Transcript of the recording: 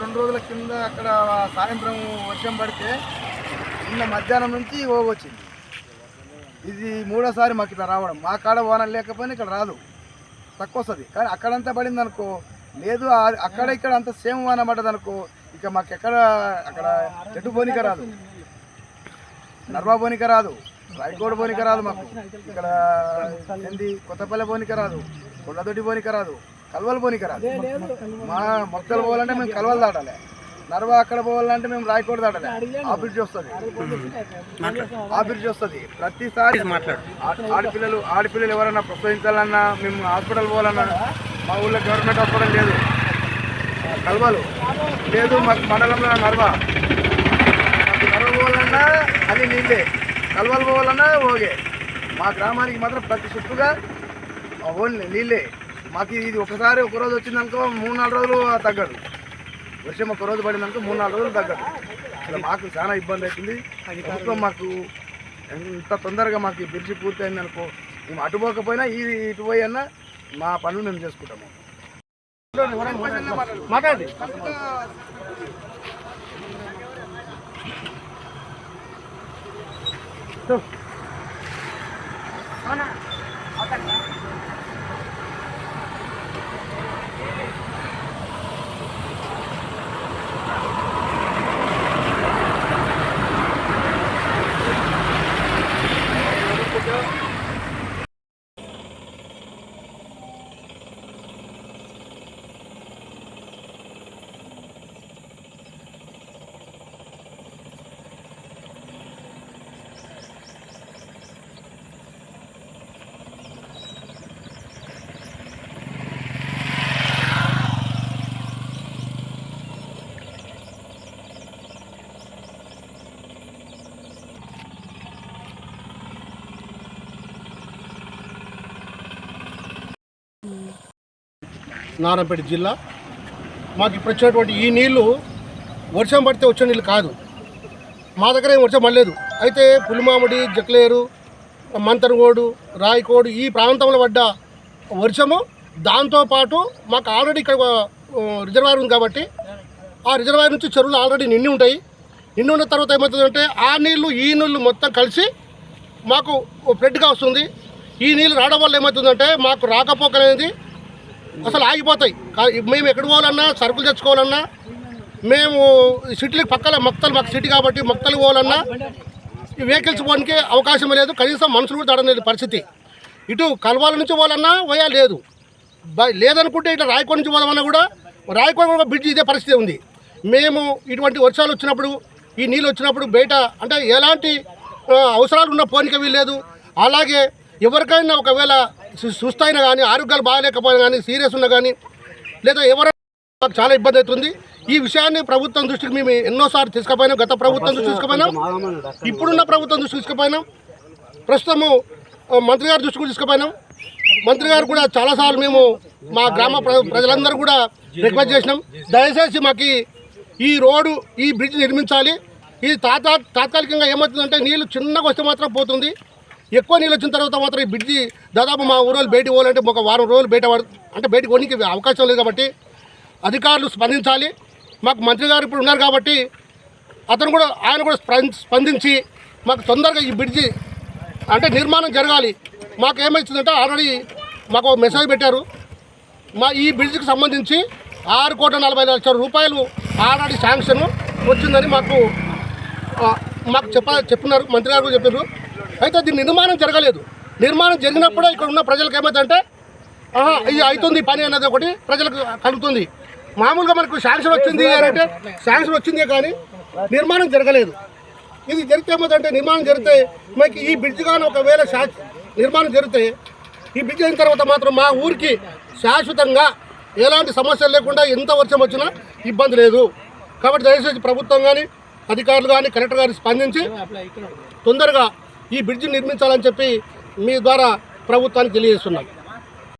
రెండు రోజుల కింద అక్కడ సాయంత్రం వర్షం పడితే నిన్న మధ్యాహ్నం నుంచి ఓగొచ్చింది ఇది మూడోసారి మాకు ఇట్లా రావడం. మా కాడ వాన లేకపోయినా ఇక్కడ రాదు. తక్కువ వస్తుంది. కానీ అక్కడంతా పడింది అనుకో లేదు అక్కడ ఇక్కడ అంత సేమ్ వాన పడ్డది అనుకో ఇక మాకు ఎక్కడ అక్కడ చెట్టు పోనిక రాదు. నర్వా పోనిక రాదు. రాయకోడ పోనిక రాదు మాకు. ఇక్కడ ఏంది? కొత్తపల్లె పోనిక రాదు. కొండదొడ్డి పోనిక రాదు. కల్వలు పోనీక రాదు. మా మొక్కలు పోవాలంటే మేము కలవలు దాటాలి. నర్వా అక్కడ పోవాలంటే మేము రాయకోట దాటాలి. ఆ బ్రిడ్జ్ వస్తుంది. ఆ బ్రిడ్జ్ వస్తుంది. ప్రతిసారి ఆడపిల్లలు ఆడపిల్లలు ఎవరైనా ప్రసవించాలన్నా మేము హాస్పిటల్ పోవాలన్నా మా ఊళ్ళో గవర్నమెంట్ హాస్పిటల్ లేదు. కలవలు. లేదు మాకు మండలంలో నర్వా. మాకు నర్వ పోవాలన్నా అది నీళ్ళే. కలవలు పోవాలన్నా ఓగే మా గ్రామానికి మాత్రం ప్రతి చుట్టుగా ఓన్లీ నీళ్ళే. మాకు ఇది ఒకసారి ఒక రోజు వచ్చిందనుకో మూడు నాలుగు రోజులు తగ్గదు. వర్షం ఒక రోజు పడిందనుకో మూడు నాలుగు రోజులు తగ్గదు. ఇలా మాకు చాలా ఇబ్బంది అవుతుంది. ప్రభుత్వం మాకు ఎంత తొందరగా మాకు బ్రిడ్జ్ బ్రిడ్జి పూర్తయింది అనుకో మేము అటుపోకపోయినా ఇది ఈ ఇటు పోయి అన్నా మా పనులు మేము చేసుకుంటాము. మాట్లాడండి. నారాయణపేట జిల్లా. మాకు ఇప్పుడు వచ్చినటువంటి ఈ నీళ్ళు వర్షం పడితే వచ్చే నీళ్ళు కాదు. మా దగ్గర ఏం వర్షం పడలేదు. అయితే పులిమామిడి జక్లేరు మంతరగోడు రాయకోడు ఈ ప్రాంతంలో పడ్డ వర్షము దాంతోపాటు మాకు ఆల్రెడీ ఇక్కడ రిజర్వాయర్ ఉంది కాబట్టి ఆ రిజర్వాయర్ నుంచి చెరువులు ఆల్రెడీ నిండి ఉంటాయి. నిండి ఉన్న తర్వాత ఏమవుతుందంటే ఆ నీళ్ళు ఈ నీళ్ళు మొత్తం కలిసి మాకు ఫ్లడ్గా వస్తుంది. ఈ నీళ్ళు రావడం వల్ల ఏమవుతుందంటే మాకు రాకపోక అనేది అసలు ఆగిపోతాయి. మేము ఎక్కడ పోవాలన్నా సరుకులు తెచ్చుకోవాలన్నా మేము సిటీలకు పక్కన మొక్కలు మాకు సిటీ కాబట్టి మొక్కలు పోవాలన్నా ఈ వెహికల్స్ పోవడానికి అవకాశం లేదు. కనీసం మనుషులు కూడా తడలేదు పరిస్థితి. ఇటు కలవాల నుంచి పోవాలన్నా పోయా లేదు. లేదనుకుంటే ఇట్లా రాయకోట నుంచి పోదామన్నా కూడా రాయకోట కూడా బ్రిడ్జ్ ఇదే పరిస్థితి ఉంది. మేము ఇటువంటి వర్షాలు వచ్చినప్పుడు ఈ నీళ్ళు వచ్చినప్పుడు బయట అంటే ఎలాంటి అవసరాలు ఉన్న పోనిక వీల్లేదు. అలాగే ఎవరికైనా ఒకవేళ సుస్థైనా కానీ ఆరోగ్యాలు బాగాలేకపోయినా కానీ సీరియస్ ఉన్నా కానీ లేదా ఎవరైనా మాకు చాలా ఇబ్బంది అవుతుంది. ఈ విషయాన్ని ప్రభుత్వం దృష్టికి మేము ఎన్నోసార్లు తీసుకుపోయినాం. గత ప్రభుత్వం దృష్టి తీసుకుపోయినాం. ఇప్పుడున్న ప్రభుత్వం దృష్టి తీసుకుపోయినాం. ప్రస్తుతము మంత్రి గారి దృష్టికి తీసుకుపోయినాం. మంత్రి గారు కూడా చాలాసార్లు మేము మా గ్రామ ప్ర- ప్రజలందరూ కూడా రిక్వెస్ట్ చేసినాం. దయచేసి మాకు ఈ- ఈ రోడ్డు ఈ బ్రిడ్జ్ నిర్మించాలి. ఇది తాతా తాత్కాలికంగా ఏమవుతుందంటే నీళ్ళు చిన్నగా వస్తే మాత్రం పోతుంది. ఎక్కువ నీళ్ళు వచ్చిన తర్వాత మాత్రం ఈ బ్రిడ్జి దాదాపు మా ఊరోళ్ళు బయటికి పోవాలంటే ఒక వారం రోజులు బయట అంటే బయటకు పోనీకి అవకాశం లేదు కాబట్టి అధికారులు స్పందించాలి. మాకు మంత్రి గారు ఇప్పుడు ఉన్నారు కాబట్టి అతను కూడా ఆయన కూడా స్పం- స్పందించి మాకు తొందరగా ఈ బ్రిడ్జి అంటే నిర్మాణం జరగాలి. మాకు ఏమవుతుందంటే ఆల్రెడీ మాకు మెసేజ్ పెట్టారు. మా ఈ బ్రిడ్జికి సంబంధించి ఆరు కోట్ల నలభై లక్షల రూపాయలు ఆల్రెడీ శాంక్షన్ వచ్చిందని మాకు మాకు చెప్ప చెప్పున్నారు మంత్రి గారు కూడా చెప్పారు అయితే దీని నిర్మాణం జరగలేదు. నిర్మాణం జరిగినప్పుడే ఇక్కడ ఉన్న ప్రజలకు ఏమైందంటే ఆహా ఇది అవుతుంది పని అనేది ఒకటి ప్రజలకు కలుగుతుంది. మామూలుగా మనకు శాంక్షన్ వచ్చింది అని అంటే శాంక్షన్ వచ్చిందే కానీ నిర్మాణం జరగలేదు. ఇది జరిగితే ఏమవుతుందంటే నిర్మాణం జరిగితే మనకి ఈ బ్రిడ్జ్ కానీ ఒకవేళ శా నిర్మాణం జరిగితే ఈ బ్రిడ్జ్ అయిన తర్వాత మాత్రం మా ఊరికి శాశ్వతంగా ఎలాంటి సమస్యలు లేకుండా ఎంత వర్షం వచ్చినా ఇబ్బంది లేదు. కాబట్టి దయచేసి ప్రభుత్వం కానీ అధికారులు కానీ కలెక్టర్ గారు స్పందించి తొందరగా ఈ బ్రిడ్జ్ నిర్మించాలని చెప్పి మీ ద్వారా ప్రభుత్వానికి తెలియజేస్తున్నాం.